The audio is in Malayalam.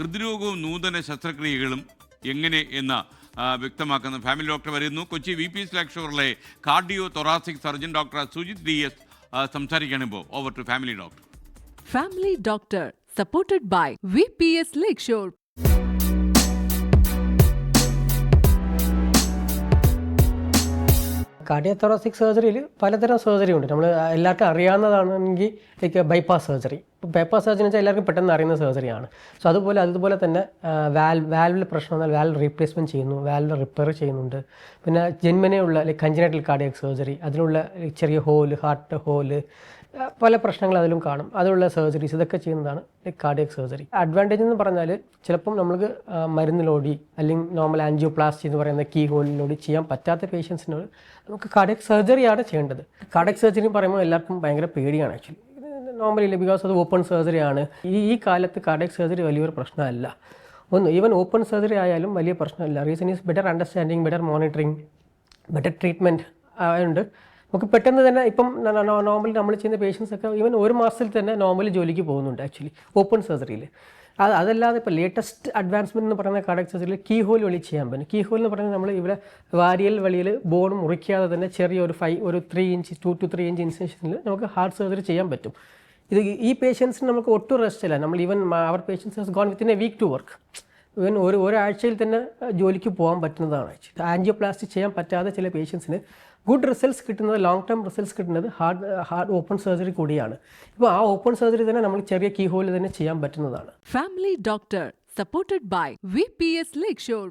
ഹൃദ്രോഗവും നൂതന ശസ്ത്രക്രിയകളും എങ്ങനെ എന്ന വ്യക്തമാക്കുന്ന ഫാമിലി ഡോക്ടർ വരുന്നു. Kochi V P S ലെക്ഷറിലെ cardio thoracic surgeon doctor Sujith D S സംസാരിക്കുകയാണ് ഇപ്പോൾ. Over to family doctor family doctor supported by V P S cardio cardiothoracic സർജറിയിൽ പലതരം സർജറി ഉണ്ട് നമ്മൾ എല്ലാവർക്കും അറിയാവുന്നതാണെങ്കിൽ like bypass surgery bypass surgery വെച്ചാൽ എല്ലാവർക്കും പെട്ടെന്ന് അറിയുന്ന സർജറിയാണ് സോ അതുപോലെ അതുപോലെ തന്നെ വാൽ വാൽവിൽ പ്രശ്നം വന്നാൽ വാൽവ് റീപ്ലേസ്മെന്റ് ചെയ്യുന്നു വാൽവ് റിപ്പയർ ചെയ്യുന്നുണ്ട്. പിന്നെ ജന്മനെയുള്ള ലൈക്ക് കഞ്ചനൈറ്റൽ കാർഡിയക് സർജറി അതിനുള്ള ചെറിയ ഹോൽ ഹാർട്ട് ഹോൽ പല പ്രശ്നങ്ങൾ അതിലും കാണും. അതിലുള്ള സർജറീസ് ഇതൊക്കെ ചെയ്യുന്നതാണ് ലൈക്ക് കാർഡിയക് സർജറി അഡ്വാന്റേജ് എന്ന് പറഞ്ഞാൽ ചിലപ്പം നമുക്ക് മരുന്നിലോടി അല്ലെങ്കിൽ നോർമൽ ആൻജിയോപ്ലാസ്റ്റി എന്ന് പറയുന്ന കീ ഹോലിനോടി ചെയ്യാൻ പറ്റാത്ത പേഷ്യൻസിനോട് നമുക്ക് കാർഡിയക് സർജറിയാണ് ചെയ്യേണ്ടത്. കാർഡിയക് സർജറി പറയുമ്പോൾ എല്ലാവർക്കും ഭയങ്കര പേടിയാണ് ആക്ച്വലി നോർമലി ഇല്ല ബിക്കോസ് അത് ഓപ്പൺ സർജറി ആണ്. ഈ ഈ കാലത്ത് കാർഡിയക് സർജറി വലിയൊരു പ്രശ്നമല്ല. ഒന്ന് ഈവൻ ഓപ്പൺ സർജറി ആയാലും വലിയ പ്രശ്നമല്ല. Reason is better understanding better monitoring better treatment ആയതുകൊണ്ട് നമുക്ക് പെട്ടെന്ന് തന്നെ ഇപ്പം നോർമലി നമ്മൾ ചെയ്യുന്ന പേഷ്യൻസ് ഒക്കെ ഈവൻ ഒരു മാസത്തിൽ തന്നെ നോർമലി ജോലിക്ക് പോകുന്നുണ്ട് ആക്ച്വലി ഓപ്പൺ സർജറിയിൽ അത് അതല്ലാതെ ഇപ്പോൾ ലേറ്റസ്റ്റ് അഡ്വാൻസ്മെന്റ് എന്ന് പറയുന്ന കാർഡിയക് സർജറിയിൽ കീ ഹോൾ വഴി ചെയ്യാൻ പറ്റും. കീ ഹോൾ എന്ന് പറയുന്നത് നമ്മൾ ഇവിടെ വാരിയൽ വഴിയിൽ ബോൺ മുറിക്കാതെ തന്നെ ചെറിയ ഒരു ഫൈവ് ഒരു three inch two three inch ഇൻസേഷനിൽ നമുക്ക് ഹാർട്ട് സർജറി ചെയ്യാൻ പറ്റും. ഇത് ഈ പേഷ്യൻസിന് നമുക്ക് ഒട്ടും റെസ്റ്റ് ഇല്ല. നമ്മൾ even our patients has gone within a week to work even ഒരു ഒരാഴ്ചയിൽ തന്നെ ജോലിക്ക് പോകാൻ പറ്റുന്നതാണ് ആൻജിയോപ്ലാസ്റ്റി ചെയ്യാൻ പറ്റാതെ ചില പേഷ്യൻസിന് ഗുഡ് റിസൾട്ട്സ് കിട്ടുന്നത് ലോങ് ടേം റിസൾട്ട്സ് കിട്ടുന്നത് ഹാർഡ് ഹാർഡ് ഓപ്പൺ സർജറി കൂടിയാണ്. ഇപ്പോൾ ആ ഓപ്പൺ സർജറി തന്നെ നമ്മൾ ചെറിയ കീ ഹോളിൽ തന്നെ ചെയ്യാൻ പറ്റുന്നതാണ്. Family doctor supported by V P VPS Lakeshore.